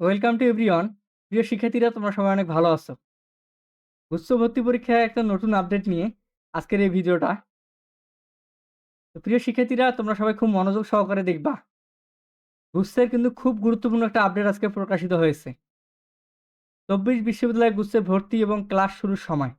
Welcome to everyone. প্রিয় শিক্ষার্থীরা তোমরা সবাই অনেক ভালো আছো। উচ্চ ভর্তি পরীক্ষায় একটা নতুন আপডেট নিয়ে আজকের এই ভিডিওটা। তো প্রিয় শিক্ষার্থীরা তোমরা সবাই খুব মনোযোগ সহকারে দেখবা। গুচ্ছের কিন্তু খুব গুরুত্বপূর্ণ একটা আপডেট আজকে প্রকাশিত হয়েছে। ২৪ বিশ্ববিদ্যালয়ে গুচ্ছে ভর্তি এবং ক্লাস শুরুর সময়।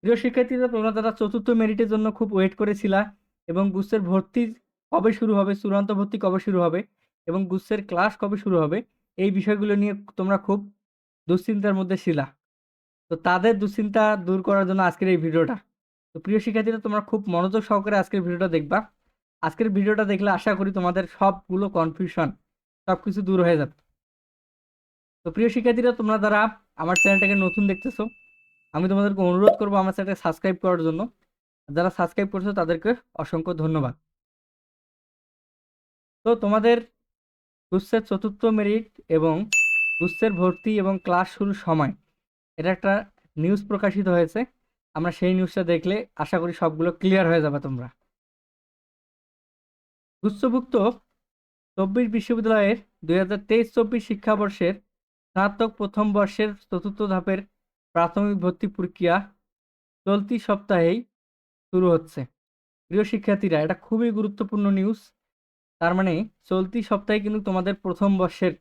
প্রিয় শিক্ষার্থীরা তোমরা তারা চতুর্থ মেরিটের জন্য খুব ওয়েট করেছিলা এবং গুচ্ছের ভর্তি কবে শুরু হবে, চূড়ান্ত ভর্তি কবে শুরু হবে এবং গুচ্ছের ক্লাস কবে শুরু হবে এই বিষয়গুলো নিয়ে তোমরা খুব দুশ্চিন্তার মধ্যে ছিলা। তো তাদের দুশ্চিন্তা দূর করার জন্য আজকের এই ভিডিওটা। তো প্রিয় শিক্ষার্থীরা তোমরা খুব মনোযোগ সহকারে আজকের ভিডিওটা দেখবা। আজকের ভিডিওটা দেখলে আশা করি তোমাদের সবগুলো কনফিউশন সবকিছু দূর হয়ে যাবে। তো প্রিয় শিক্ষার্থীরা তোমরা যারা আমার চ্যানেলটাকে নতুন দেখতেছো, আমি তোমাদেরকে অনুরোধ করব আমার চ্যানেলটা সাবস্ক্রাইব করার জন্য। যারা সাবস্ক্রাইব করেছ তাদেরকে অসংখ্য ধন্যবাদ। তো তোমাদের গুচ্ছের চতুর্থ মেরিট এবং গুচ্ছের ভর্তি এবং ক্লাস শুরুর সময় এটা একটা নিউজ প্রকাশিত হয়েছে। আমরা সেই নিউজটা দেখলে আশা করি সবগুলো ক্লিয়ার হয়ে যাবে তোমরা। গুচ্ছভুক্ত ২৪ বিশ্ববিদ্যালয়ের ২০২৩-২৪ শিক্ষাবর্ষের স্নাতক প্রথম বর্ষের চতুর্থ ধাপের প্রাথমিক ভর্তি প্রক্রিয়া চলতি সপ্তাহেই শুরু হচ্ছে। প্রিয় শিক্ষার্থীরা, এটা খুবই গুরুত্বপূর্ণ নিউজ। তার মানে চলতি সপ্তাহে কিন্তু তোমাদের প্রথম বর্ষের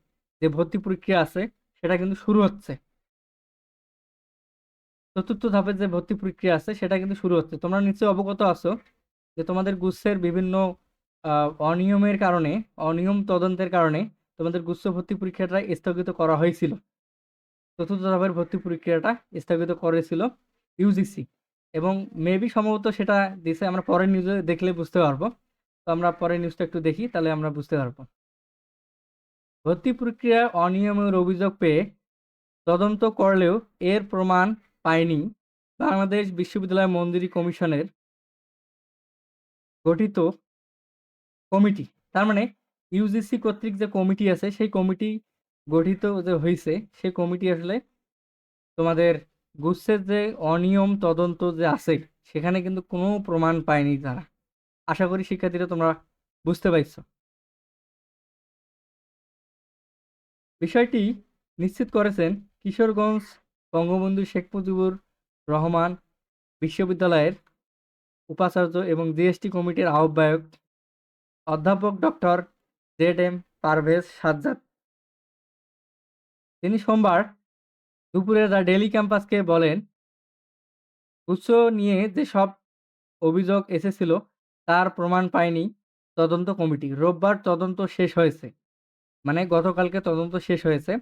যে ভর্তি প্রক্রিয়া আছে সেটা কিন্তু শুরু হচ্ছে। চতুর্থ ধাপের যে ভর্তি প্রক্রিয়া আছে সেটা কিন্তু শুরু হচ্ছে। তোমরা নিশ্চয়ই অবগত আছো যে তোমাদের গুচ্ছের বিভিন্ন অনিয়মের কারণে, অনিয়ম তদন্তের কারণে তোমাদের গুচ্ছ ভর্তি পরীক্ষাটা স্থগিত করা হয়েছিল। চতুর্থ ধাপের ভর্তি প্রক্রিয়াটা স্থগিত করেছিল ইউজিসি এবং মেবি সম্ভবত সেটা দিছে আমরা পরের নিউজে দেখলে বুঝতে পারব। তো আমরা পরের নিউজটা একটু দেখি, তাহলে আমরা বুঝতে পারব। ভর্তি প্রক্রিয়ায় অনিয়মের অভিযোগ পেয়ে তদন্ত করলেও এর প্রমাণ পায়নি বাংলাদেশ বিশ্ববিদ্যালয় মঞ্জুরি কমিশনের গঠিত কমিটি। তার মানে ইউজিসি কর্তৃক যে কমিটি আছে, সেই কমিটি গঠিত যে হয়েছে সেই কমিটি আসলে তোমাদের গুচ্ছের যে অনিয়ম তদন্ত যে আছে, সেখানে কিন্তু কোনো প্রমাণ পায়নি তারা। আশা করি শিক্ষার্থীরা তোমরা বুঝতে পারছ। বিষয়টি নিশ্চিত করেছেন কিশোরগঞ্জ বঙ্গবন্ধু শেখ মুজিবুর রহমান বিশ্ববিদ্যালয়ের উপাচার্য এবং জিএসটি কমিটির আহ্বায়ক অধ্যাপক doctor Z M Parvez Sajjad. তিনি সোমবার দুপুরে দ্য ডেইলি ক্যাম্পাসকে বলেন, গুচ্ছ নিয়ে যেসব অভিযোগ এসেছিল তার প্রমাণ পায়নি তদন্ত কমিটি। রোববার তদন্ত শেষ হয়েছে। মানে গতকালকে তদন্ত শেষ হয়েছে।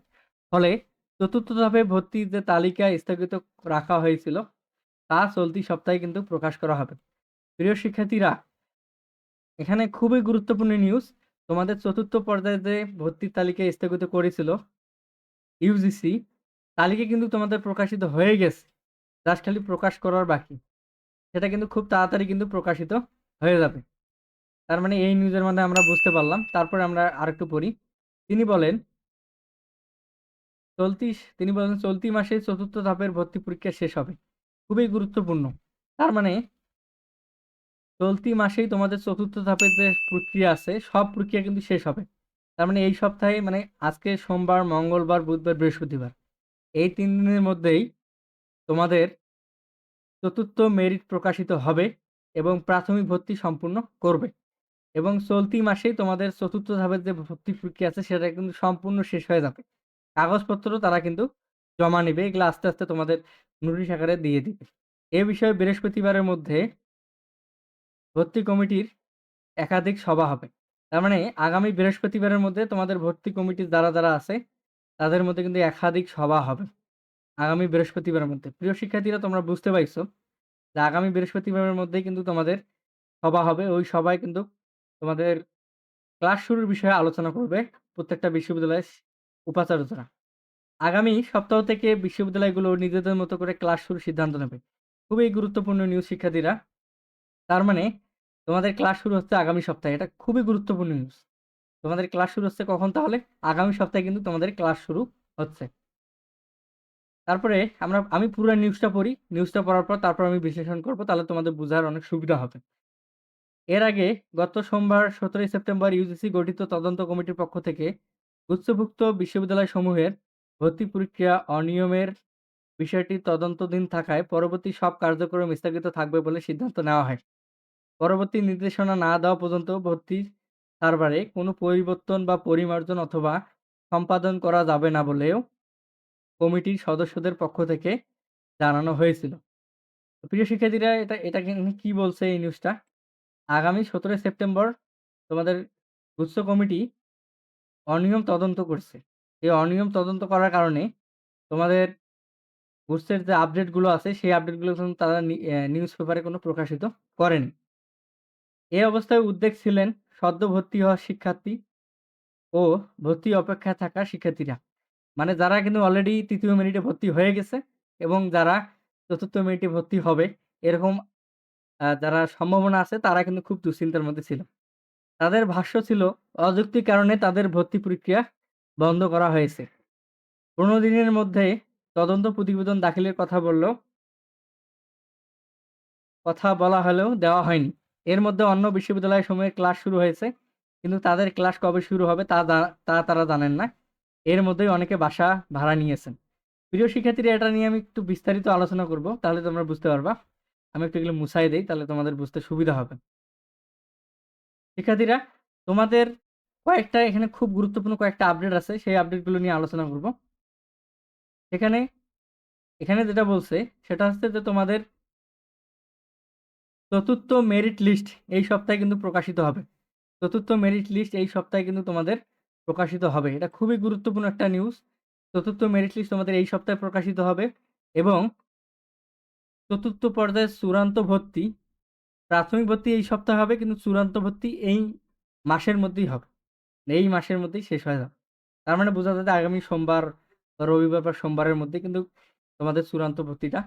ফলে চতুর্থ ধাপে ভর্তির যে তালিকা স্থগিত রাখা হয়েছিল, তা চলতি সপ্তাহে কিন্তু প্রকাশ করা হবে। প্রিয় শিক্ষার্থীরা, এখানে খুবই গুরুত্বপূর্ণ নিউজ। তোমাদের চতুর্থ পর্যায়ে যে ভর্তির তালিকা স্থগিত করেছিল ইউজিসি তালিকা কিন্তু তোমাদের প্রকাশিত হয়ে গেছে। জাস্ট খালি প্রকাশ করার বাকি। সেটা কিন্তু খুব তাড়াতাড়ি কিন্তু প্রকাশিত হয়ে যাবে। তার মানে এই নিউজের মাধ্যমে আমরা বুঝতে পারলাম। তারপরে আমরা আরেকটু পড়ি। তিনি বলেন চলতি তিনি বলেন চলতি মাসে চতুর্থ ধাপের ভর্তি পরীক্ষা শেষ হবে। খুবই গুরুত্বপূর্ণ। তার মানে চলতি মাসেই তোমাদের চতুর্থ ধাপের যে প্রক্রিয়া আছে সব প্রক্রিয়া কিন্তু শেষ হবে। তার মানে এই সপ্তাহে মানে আজকে সোমবার, মঙ্গলবার, বুধবার, বৃহস্পতিবার। এই তিন দিনের মধ্যেই তোমাদের চতুর্থ মেরিট প্রকাশিত হবে এবং প্রাথমিক ভর্তি সম্পূর্ণ করবে। এবং চলতি মাসেই তোমাদের চতুর্থ ধাপের যে ভর্তি প্রক্রিয়া আছে সেটা কিন্তু সম্পূর্ণ শেষ হয়ে যাবে। কাগজপত্র তারা কিন্তু জমা নিবে। এগুলো আস্তে, আস্তে তোমাদের নোটিশ আকারে দিয়ে দিবে। এ বিষয়ে বৃহস্পতিবারের মধ্যে ভর্তি কমিটির একাধিক সভা হবে। তার মানে আগামী বৃহস্পতিবারের মধ্যে তোমাদের ভর্তি কমিটির যারা, যারা আছে তাদের মধ্যে কিন্তু একাধিক সভা হবে। আগামী বৃহস্পতিবারের মধ্যে। প্রিয় শিক্ষার্থীরা তোমরা বুঝতে পারছ আগামী বৃহস্পতিবারের মধ্যেই কিন্তু তোমাদের সভা হবে। ওই সভায় কিন্তু তোমাদের ক্লাস শুরুর বিষয়ে আলোচনা করবে প্রত্যেকটা বিশ্ববিদ্যালয়ের উপাচার্যরা। আগামী সপ্তাহ থেকে বিশ্ববিদ্যালয়গুলো নিজেদের মতো করে ক্লাস শুরুর সিদ্ধান্ত নেবে। খুবই গুরুত্বপূর্ণ নিউজ শিক্ষার্থীরা। তার মানে তোমাদের ক্লাস শুরু হচ্ছে আগামী সপ্তাহে। এটা খুবই গুরুত্বপূর্ণ নিউজ। তোমাদের ক্লাস শুরু হচ্ছে কখন তাহলে? আগামী সপ্তাহে কিন্তু তোমাদের ক্লাস শুরু হচ্ছে। তারপরে আমরা, আমি পুরা নিউজটা পড়ি। নিউজটা পড়ার পর তারপর আমি বিশ্লেষণ করব। তাহলে তোমাদের বুঝার অনেক সুবিধা হবে। এর আগে গত সোমবার ১৭ সেপ্টেম্বর ইউজিসি গঠিত তদন্ত কমিটির পক্ষ থেকে গুচ্ছভুক্ত বিশ্ববিদ্যালয়সমূহের ভর্তি প্রক্রিয়া অনিয়মের বিষয়টি তদন্তাধীন থাকায় পরবর্তী সব কার্যক্রম স্থগিত থাকবে বলে সিদ্ধান্ত নেওয়া হয়। পরবর্তী নির্দেশনা না দেওয়া পর্যন্ত ভর্তির সার্ভারে কোনো পরিবর্তন বা পরিমার্জন অথবা সম্পাদন করা যাবে না বলেও কমিটির সদস্যদের পক্ষ থেকে জানানো হয়েছিল। প্রিয় শিক্ষার্থীরা, এটা এটা কি বলছে এই নিউজটা? আগামী ১৭ সেপ্টেম্বর তোমাদের গুচ্ছ কমিটি অনিয়ম তদন্ত করছে। এই অনিয়ম তদন্ত করার কারণে তোমাদের গুচ্ছের যে আপডেটগুলো আছে, সেই আপডেটগুলো কিন্তু তারা নিউজ পেপারে কোনো প্রকাশিত করেনি। এ অবস্থায় উদ্বেগ ছিলেন সদ্য ভর্তি হওয়া শিক্ষার্থী ও ভর্তি অপেক্ষায় থাকা শিক্ষার্থীরা। মানে যারা কিন্তু অলরেডি তৃতীয় মিনিটে ভর্তি হয়ে গেছে এবং যারা চতুর্থ মিনিটে ভর্তি হবে, এরকম যারা সম্ভাবনা আছে, তারা কিন্তু খুব দুশ্চিন্তার মধ্যে ছিল। তাদের ভাষ্য ছিল, অযৌক্তিক কারণে তাদের ভর্তি প্রক্রিয়া বন্ধ করা হয়েছে। ১৫ দিনের মধ্যে তদন্ত প্রতিবেদন দাখিলের কথা বললেও কথা বলা হলেও দেওয়া হয়নি। এর মধ্যে অন্য বিশ্ববিদ্যালয়সমূহের ক্লাস শুরু হয়েছে। কিন্তু তাদের ক্লাস কবে শুরু হবে তা তা তারা জানেন না। এর মধ্যেই অনেকে বাসা ভাড়া নিয়েছেন। প্রিয় শিক্ষার্থীরা এটা নিয়ে আমি একটু বিস্তারিত আলোচনা করব। তাহলে তোমরা বুঝতে পারবা। আমি একটু এগুলো মুছায় দেই তাহলে তোমাদের বুঝতে সুবিধা হবে। শিক্ষার্থীরা তোমাদের কয়েকটা এখানে খুব গুরুত্বপূর্ণ কয়েকটা আপডেট আছে। সেই আপডেটগুলো নিয়ে আলোচনা করব। এখানে, এখানে যেটা বলছে সেটা হচ্ছে যে তোমাদের চতুর্থ মেরিট লিস্ট এই সপ্তাহে কিন্তু প্রকাশিত হবে। চতুর্থ মেরিট লিস্ট এই সপ্তাহে কিন্তু তোমাদের প্রকাশিত হবে। এটা খুবই গুরুত্বপূর্ণ একটা নিউজ। চতুর্থ মেরিট লিস্ট তোমাদের এই সপ্তাহে প্রকাশিত হবে এবং চতুর্থ পর্যায়ের চূড়ান্ত ভর্তি, প্রাথমিক ভর্তি এই সপ্তাহে হবে কিন্তু চূড়ান্ত ভর্তি এই মাসের মধ্যেই হবে। এই মাসের মধ্যেই শেষ হয়ে যাবে। তার মানে বোঝা যায় যে আগামী সোমবার রবিবার বা সোমবারের মধ্যে কিন্তু তোমাদের চূড়ান্ত ভর্তিটা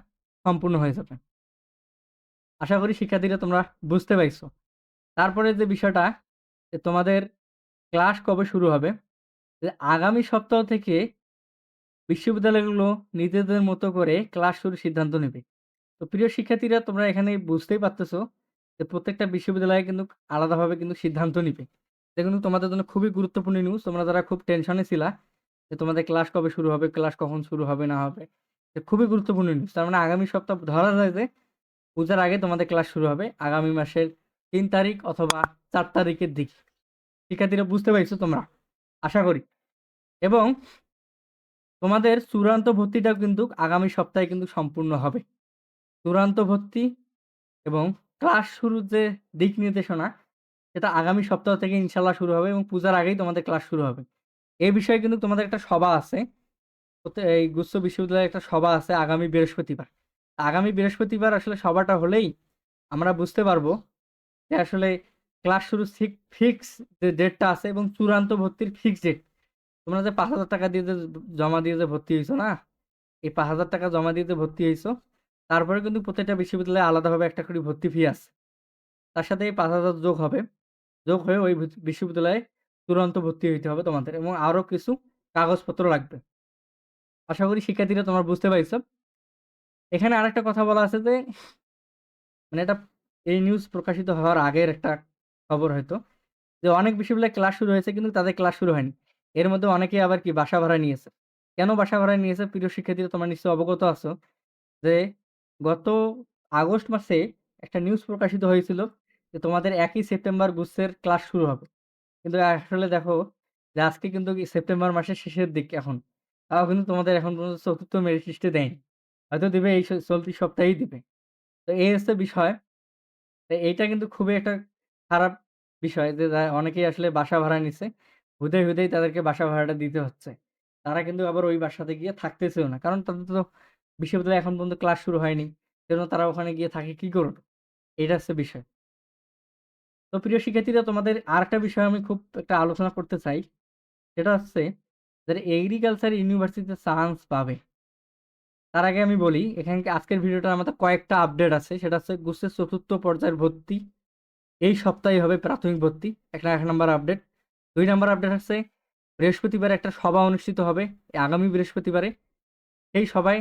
সম্পূর্ণ হয়ে যাবে। আশা করি শিক্ষার্থীরা তোমরা বুঝতে পারছ তারপরে যে বিষয়টা যে তোমাদের ক্লাস কবে শুরু হবে? আগামী সপ্তাহ থেকে বিশ্ববিদ্যালয়গুলো নিজেদের মতো করে ক্লাস শুরুর সিদ্ধান্ত নেবে। তো প্রিয় শিক্ষার্থীরা তোমরা এখানে বুঝতেই পারতেছো যে প্রত্যেকটা বিশ্ববিদ্যালয়ে কিন্তু আলাদাভাবে কিন্তু সিদ্ধান্ত নিবে। এটা কিন্তু তোমাদের জন্য খুবই গুরুত্বপূর্ণ নিউজ। তোমরা যারা খুব টেনশনে ছিলা যে তোমাদের ক্লাস কবে শুরু হবে, ক্লাস কখন শুরু হবে না হবে। খুবই গুরুত্বপূর্ণ নিউজ। তার মানে আগামী সপ্তাহ ধরা যায় যে পূজার আগে তোমাদের ক্লাস শুরু হবে আগামী মাসের তিন তারিখ অথবা চার তারিখের দিকে। শিক্ষার্থীরা বুঝতে পারছ তোমরা? আশা করি। এবং তোমাদের চূড়ান্ত ভর্তিটাও কিন্তু আগামী সপ্তাহে কিন্তু সম্পূর্ণ হবে। চূড়ান্ত ভর্তি এবং ক্লাস শুরুর যে দিক নির্দেশনা, সেটা আগামী সপ্তাহ থেকে ইনশাল্লাহ শুরু হবে এবং পূজার আগেই তোমাদের ক্লাস শুরু হবে। এই বিষয়ে কিন্তু তোমাদের একটা সভা আছে। এই গুচ্ছ বিশ্ববিদ্যালয়ের একটা সভা আছে আগামী বৃহস্পতিবার। আগামী বৃহস্পতিবার আসলে সভাটা হলেই আমরা বুঝতে পারব যে আসলে ক্লাস শুরু ফিক্স যে ডেটটা আছে এবং চূড়ান্ত ভর্তির ফিক্স ডেট। তোমরা যে ৳৫,০০০ দিয়ে যে জমা দিয়ে যে ভর্তি হয়েছো না? এই ৳৫,০০০ জমা দিয়ে যে ভর্তি হয়েছো তারপরে কিন্তু প্রত্যেকটা বিশ্ববিদ্যালয়ে আলাদাভাবে একটা করে ভর্তি ফি আছে। তার সাথে এই ৫,০০০ যোগ হবে। যোগ হয়ে ওই বিশ্ববিদ্যালয়ে চূড়ান্ত ভর্তি হইতে হবে তোমাদের এবং আরও কিছু কাগজপত্র লাগবে। আশা করি শিক্ষার্থীরা তোমরা বুঝতে পাইছো। এখানে আরেকটা কথা বলা আছে যে মানে এটা এই নিউজ প্রকাশিত হওয়ার আগের একটা খবর হয়তো। যে অনেক বিশ্ববিদ্যালয়ে ক্লাস শুরু হয়েছে কিন্তু তাদের ক্লাস শুরু হয়নি। এর মধ্যে অনেকেই আবার কি বাসা ভাড়া নিয়েছে। কেন বাসা ভাড়া নিয়েছে? প্রিয় শিক্ষার্থীরা তোমরা নিশ্চয়ই অবগত আছো যে গত আগস্ট মাসে একটা নিউজ প্রকাশিত হয়েছিল যে তোমাদের একই সেপ্টেম্বর গুচ্ছের ক্লাস শুরু হবে। কিন্তু আসলে দেখো যে আজকে কিন্তু সেপ্টেম্বর মাসের শেষের দিক এখন। তাও কিন্তু তোমাদের এখন পর্যন্ত ৪র্থ মেরিট লিস্টে দেয়নি। হয়তো দিবে এই চলতি সপ্তাহেই দিবে। তো এই হচ্ছে বিষয়। তো এইটা কিন্তু খুবই একটা খারাপ বিষয় যে অনেকেই আসলে বাসা ভাড়া নিছে। হুদাই, হুদাই তাদেরকে বাসা ভাড়াটা দিতে হচ্ছে। তারা কিন্তু আবার ওই বাসাতে গিয়ে থাকতেছেও না। কারণ তাদের তো বিশ্ববিদ্যালয়ে এখন পর্যন্ত ক্লাস শুরু হয়নি। সেজন্য তারা ওখানে গিয়ে থাকে কি করবে? এটা হচ্ছে বিষয়। তো প্রিয় শিক্ষার্থীরা তোমাদের আরেকটা বিষয় আমি খুব একটা আলোচনা করতে চাই। সেটা হচ্ছে যারা এগ্রিকালচার ইউনিভার্সিটিতে চান্স পাবে। তার আগে আমি বলি এখানে আজকের ভিডিওটার আমাদের কয়েকটা আপডেট আছে। সেটা হচ্ছে গুচ্ছের ৪র্থ পর্যায়ের ভর্তি এই সপ্তাহে হবে প্রাথমিক ভর্তি। একটা এক না ১ নাম্বার আপডেট। ২ নাম্বার আপডেট হচ্ছে, বৃহস্পতিবারে একটা সভা অনুষ্ঠিত হবে আগামী বৃহস্পতিবারে। সেই সভায়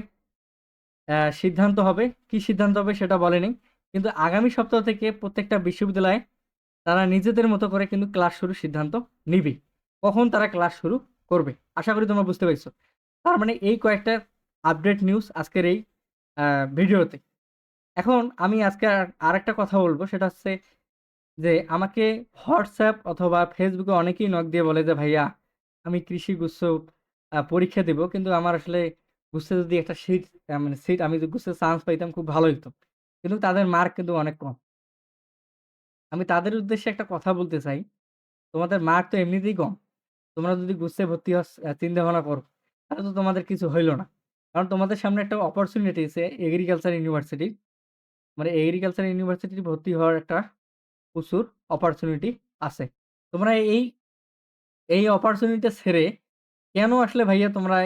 সিদ্ধান্ত হবে। কি সিদ্ধান্ত হবে সেটা বলেনি। কিন্তু আগামী সপ্তাহ থেকে প্রত্যেকটা বিশ্ববিদ্যালয়ে তারা নিজেদের মতো করে কিন্তু ক্লাস শুরু সিদ্ধান্ত নিবে। কখন তারা ক্লাস শুরু করবে। আশা করি তোমরা বুঝতে পেরেছ। তার মানে এই কয়েকটা আপডেট নিউজ আজকের এই ভিডিওতে। এখন আমি আজকে আর, আরেকটা কথা বলব, সেটা হচ্ছে যে আমাকে হোয়াটসঅ্যাপ অথবা ফেসবুকে অনেকেই নক দিয়ে বলে যে, "ভাইয়া আমি কৃষি গুচ্ছ পরীক্ষা দিব। কিন্তু আমার আসলে গুচ্ছে যদি একটা সিট মানে সিট আমি যদি গুচ্ছে চান্স পাইতাম খুব ভালো হইতো।" কিন্তু তাদের মার্ক কিন্তু অনেক কম। আমি তাদের উদ্দেশ্যে একটা কথা বলতে চাই। তোমাদের মার্ক তো এমনিতেই কম। তোমরা যদি গুচ্ছে ভর্তি হওয়ার আ চিন্তা-ভাবনা করো, তাহলে তো তোমাদের কিছু হইল না। কারণ তোমাদের সামনে একটা অপরচুনিটি আছে এগ্রিকালচার ইউনিভার্সিটি। মানে এগ্রিকালচার ইউনিভার্সিটি ভর্তি হওয়ার একটা প্রচুর অপরচুনিটি আছে। তোমরা এই এই অপরচুনিটি ছেড়ে কেন আসলে ভাইয়া তোমরা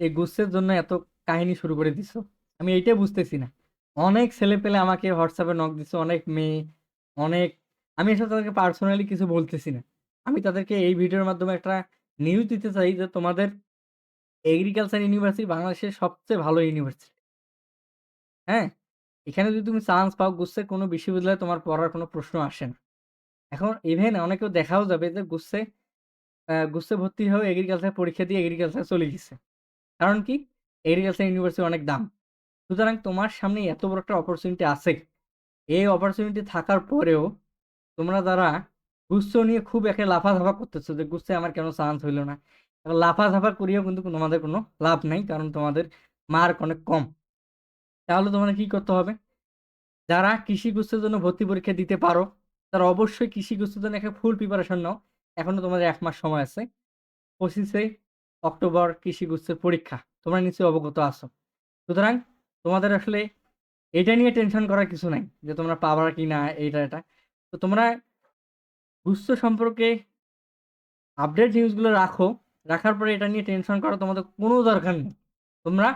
এই গুচ্ছের জন্য এত কাহিনী শুরু করে দিছো? আমি এইটাই বুঝতেছি না। অনেক ছেলে পেলে আমাকে হোয়াটসঅ্যাপে নক দিছে, অনেক মেয়ে, অনেক আমি আসলে তাদেরকে পার্সোনালি কিছু বলতেছি না। আমি তাদেরকে এই ভিডিওর মাধ্যমে একটা নিউজ দিতে চাই যে তোমাদের এগ্রিকালচার ইউনিভার্সিটি বাংলাদেশের সবচেয়ে ভালো ইউনিভার্সিটি। হ্যাঁ? এখানে যদি তুমি চান্স পাও গুচ্ছের কোনো বিশ্ববিদ্যালয়ে তোমার পড়ার কোনো প্রশ্ন আসে না। এখন ইভেন অনেকেও দেখাও যাবে যে আ গুচ্ছে ভর্তি হয়ে এগ্রিকালচার পরীক্ষা দিয়ে এগ্রিকালচার চলে গেছে। কারণ কি? এগ্রিকালচার ইউনিভার্সিটি অনেক দাম। সুতরাং তোমার সামনে এত বড় একটা অপরচুনিটি আছে। এই অপরচুনিটি থাকার পরেও তোমরা যারা গুচ্ছ নিয়ে খুব একটা লাফাঝাফা করতেছো যে গুচ্ছে আমার কেন চান্স হইল না। লাফাঝাফা করিয়েও কিন্তু তোমাদের কোনো লাভ নাই। কারণ তোমাদের মার্ক অনেক কম। তাহলে তোমাদের কি করতে হবে? যারা কৃষি গুচ্ছের জন্য ভর্তি পরীক্ষা দিতে পারো, তারা অবশ্যই কৃষি গুচ্ছের জন্য একটা ফুল প্রিপারেশন নাও। এখনও তোমাদের এক মাস সময় আছে। পঁচিশে অক্টোবর কৃষি গুচ্ছের পরীক্ষা। তোমরা নিশ্চয়ই অবগত আছো। সুতরাং তোমাদের আসলে এটা নিয়ে টেনশন করার কিছু নাই। যে তোমরা পাবা কিনা এইটা এটা। তো তোমরা গুচ্ছ সম্পর্কে আপডেট নিউজগুলো রাখো। রাখার পরে এটা নিয়ে টেনশন করা তোমাদের কোনো দরকার নেই। তোমরা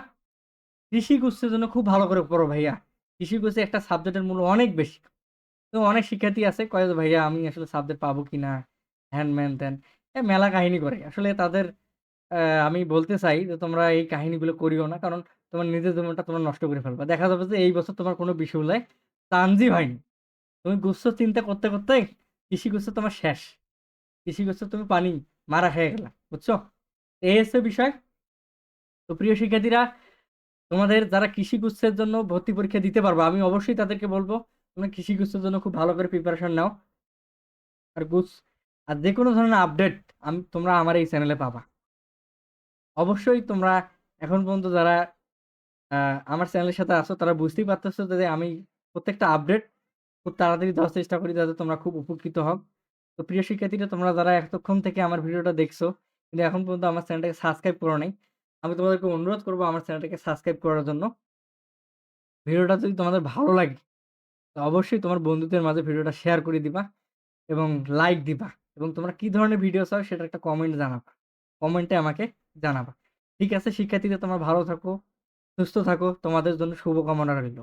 কৃষি গুচ্ছের জন্য খুব ভালো করে পড়ো ভাইয়া। কৃষি গুচ্ছে একটা সাবজেক্টের মূল্য অনেক বেশি। তো অনেক শিক্ষার্থী আছে কয় যে, "ভাইয়া আমি আসলে সাবজেক্ট পাবো কিনা?" হ্যান ম্যান ত্যান। এ মেলা কাহিনী করে। আসলে তাদের আমি বলতে চাই যে তোমরা এই কাহিনীগুলো করিও না। কারণ তোমার নিজের জীবনটা তোমরা নষ্ট করে ফেলবা। দেখা যাবে যে এই বছর তোমার কোনো বিশ্ববিদ্যালয়ে তানজি হয়নি। তুমি গুচ্ছ চিন্তা করতে, করতে কৃষি গুচ্ছ তোমার শেষ। কৃষি গুচ্ছ তুমি পানি মারা খেয়ে গেলা। বুঝছ? এই হচ্ছে বিষয়। তো প্রিয় শিক্ষার্থীরা তোমাদের যারা কৃষি গুচ্ছের জন্য ভর্তি পরীক্ষা দিতে পারবা, আমি অবশ্যই তাদেরকে বলব তোমরা কৃষি গুচ্ছের জন্য খুব ভালো করে প্রিপারেশন নাও। আর গুচ্ছ আর যেকোনো ধরনের আপডেট আমি তোমরা আমার এই চ্যানেলে পাবা। অবশ্যই তোমরা এখন পর্যন্ত যারা আমার চ্যানেলের সাথে আছো তারা বুঝতেই পারতেছো যে আমি প্রত্যেকটা আপডেট খুব তাড়াতাড়ি দেওয়ার চেষ্টা করি যাতে তোমরা খুব উপকৃত হও। তো প্রিয় শিক্ষার্থীরা তোমরা যারা এতক্ষণ থেকে আমার ভিডিওটা দেখছ কিন্তু এখন পর্যন্ত আমার চ্যানেলটাকে সাবস্ক্রাইব করো নাই। আমি তোমাদেরকে অনুরোধ করব আমার চ্যানেলটাকে সাবস্ক্রাইব করার জন্য। ভিডিওটা যদি তোমাদের ভালো লাগে তো অবশ্যই তোমার বন্ধুদের মাঝে ভিডিওটা শেয়ার করে দিবা এবং লাইক দিবা এবং তোমরা কি ধরনের ভিডিও চাও সেটা একটা কমেন্ট জানাবা। কমেন্টে আমাকে জানাবা। ঠিক আছে শিক্ষার্থীদের তোমার ভালো থাকো, সুস্থ থাকো। তোমাদের জন্য শুভকামনা রইল।